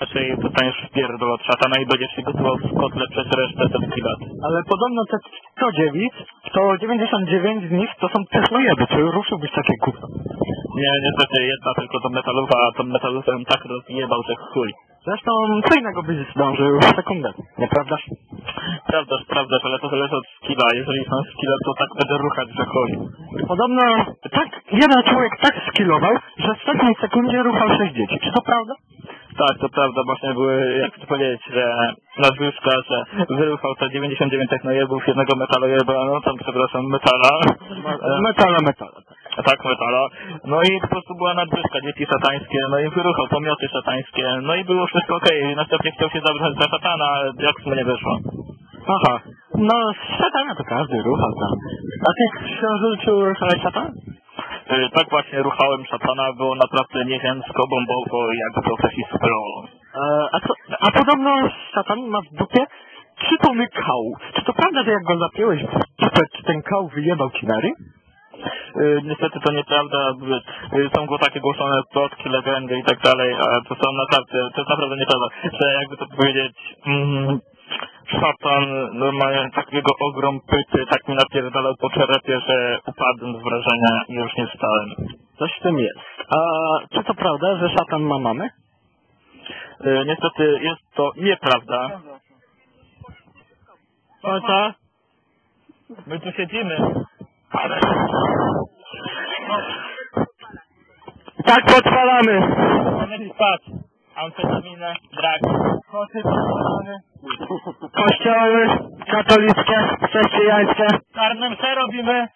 Raczej dostaniesz wpierdol od szatana i będziesz się gotował w kotle przez resztę setki lat. Ale podobno te 100 dziewic, to 99 z nich to są technojeby. Czy ruszyłbyś takie gówno? Nie, niestety jedna tylko to metalufa, a tą metalufę tak rozjebał, że chuj. Zresztą co innego byś zdążył w sekundę, nieprawdaż? Prawdaż, prawdaż, ale to zależy od skilla. Jeżeli są skilla, to tak będę ruchać, że chuj. Podobno tak jeden człowiek tak skillował, że w setnej sekundzie ruchał 6 dzieci. Czy to prawda? Tak, to prawda, właśnie były, jak to powiedzieć, że nazwiska, że wyruchał to 99 technojebów, jednego metalojeba, no tam przepraszam, metala. Metala, metala. Tak, metala. No i po prostu była nadwyżka, dzieci szatańskie, no i wyruchał pomioty szatańskie, no i było wszystko okej. Następnie chciał się zabrać za szatana, ale jak w nie wyszło. Aha. No, szatana to każdy ruchał tam. A ty w książęciu ruchałeś szatan? Y, Tak właśnie ruchałem szatana, było naprawdę nieziemsko, bombowo jak to coś sprolo. E, a, co, a podobno szatan ma w dupie trzy tony kału. Czy to prawda, że jak go zapiąłeś w dupę, czy ten kał wyjebał ci na ryj? Y, Niestety to nieprawda, y, y, są go takie głoszone plotki, legendy i tak dalej, a to są naprawdę, to jest naprawdę nieprawda, że jakby to powiedzieć, mm, szatan normalnie takiego ogrom pyty, tak mi napierdalał po czerepie, że upadłem z wrażenia i już nie wstałem. Coś w tym jest. A czy to prawda, że szatan ma mamę? Y, Niestety jest to nieprawda. No co? My tu siedzimy. Ale... Tak, podpalamy! Mamy spać. Amfetaminę, brak. Kościoły katolickie, chrześcijańskie, Czarnym se robimy.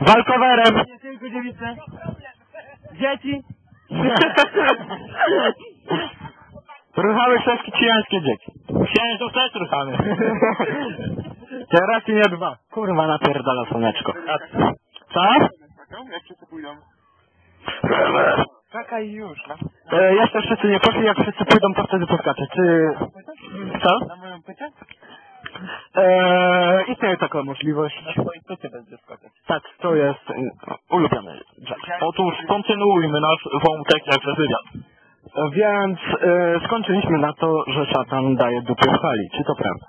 walkowerem. Nie tylko dziewice. Dzieci. Ruchały chrześcijańskie dzieci. Księżu też ruchamy. Teraz i nie dwa. Kurwa napierdala słoneczko. Co? Jak wszyscy pójdą? Czekaj już. E, jeszcze wszyscy nie poszli, jak wszyscy pójdą, to wtedy poskaczę. Czy... Co? Na moją pytę? E, istnieje taka możliwość. Na swojej pycie będzie skakać. Tak, to jest mm, ulubiony Jack. Otóż kontynuujmy nasz wątek jak wywiad. Więc e, skończyliśmy na to, że szatan daje dupie w hali. Czy to prawda?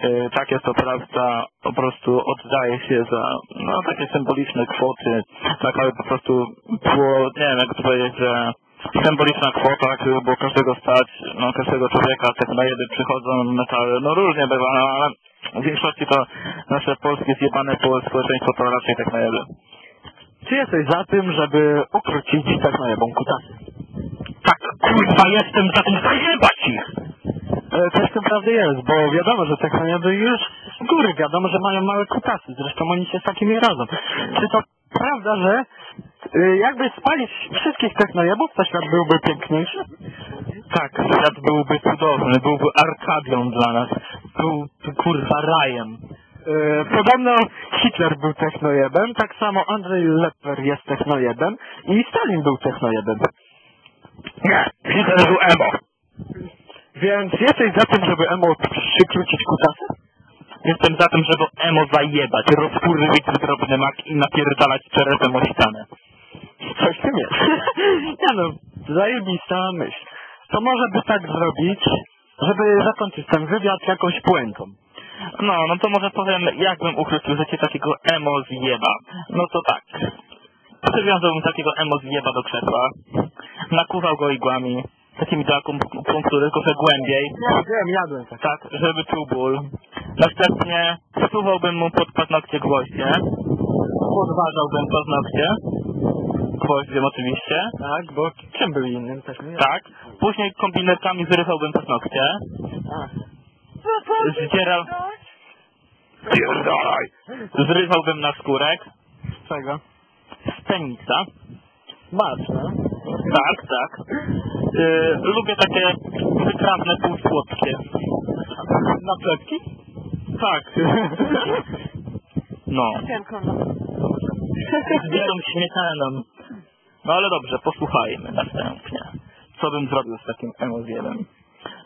E, tak jest to prawda, po prostu oddaje się za no takie symboliczne kwoty, tak ale po prostu było, nie wiem jak to powiedzieć, że symboliczna kwota, która było każdego stać, no każdego człowieka, tak na jedy przychodzą metale, no różnie bywa, no, ale w większości to nasze polskie zjebane połe- społeczeństwo to raczej tak na jedy. Czy jesteś za tym, żeby ukrócić tak na jebą kutasy? Tak, kurwa, jestem za tym zajebać ich! E, Coś tym prawdy jest, bo wiadomo, że technonieby już z góry wiadomo, że mają małe kutasy. Zresztą oni się z takimi radzą. Czy to prawda, że e, jakby spalić wszystkich technojebów, to świat byłby piękniejszy? Tak, świat byłby cudowny, byłby Arkadią dla nas, byłby kurwa rajem. E, Podobno Hitler był technojebem, tak samo Andrzej Lepper jest technojebem i Stalin był technojebem. Nie, Hitler był emo. Więc jesteś za tym, żeby emo przykrócić kutasy? Jestem za tym, żeby emo zajebać, rozkurwić drobny mak i napierdalać czerepem o ścianę. Coś w tym jest. ja no, zajebista myśl. To może by tak zrobić, żeby zakończyć ten wywiad jakąś puentą. No, no to może powiem, jakbym ukrócił życie takiego emo zjeba. No to tak. Przywiązałbym takiego emo zjeba do krzesła, nakuwał go igłami, takimi do akupunktury, trochę głębiej, Ja wiem, jadłem tak. tak, żeby czuł ból. Następnie wsuwałbym mu pod paznokcie gwoździe, podważałbym paznokcie, gwoździem oczywiście, Tak, bo czym był innym też nie? tak. Później kombinerkami zrywałbym paznokcie, A. zdzierał... Pierdolaj! Zrywałbym na skórek, Czego? z penisa, Smaczne. tak, tak. Yy, lubię takie wytrawne półsłodkie. Na pletki? Tak. No. Z białą śmietaną. No ale dobrze, posłuchajmy następnie. Co bym zrobił z takim emozjelem?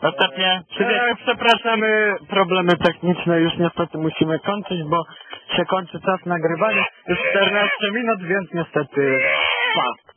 Następnie, czy wie... E, przepraszamy, problemy techniczne już niestety musimy kończyć, bo się kończy czas nagrywania. Już 14 minut, więc niestety pas.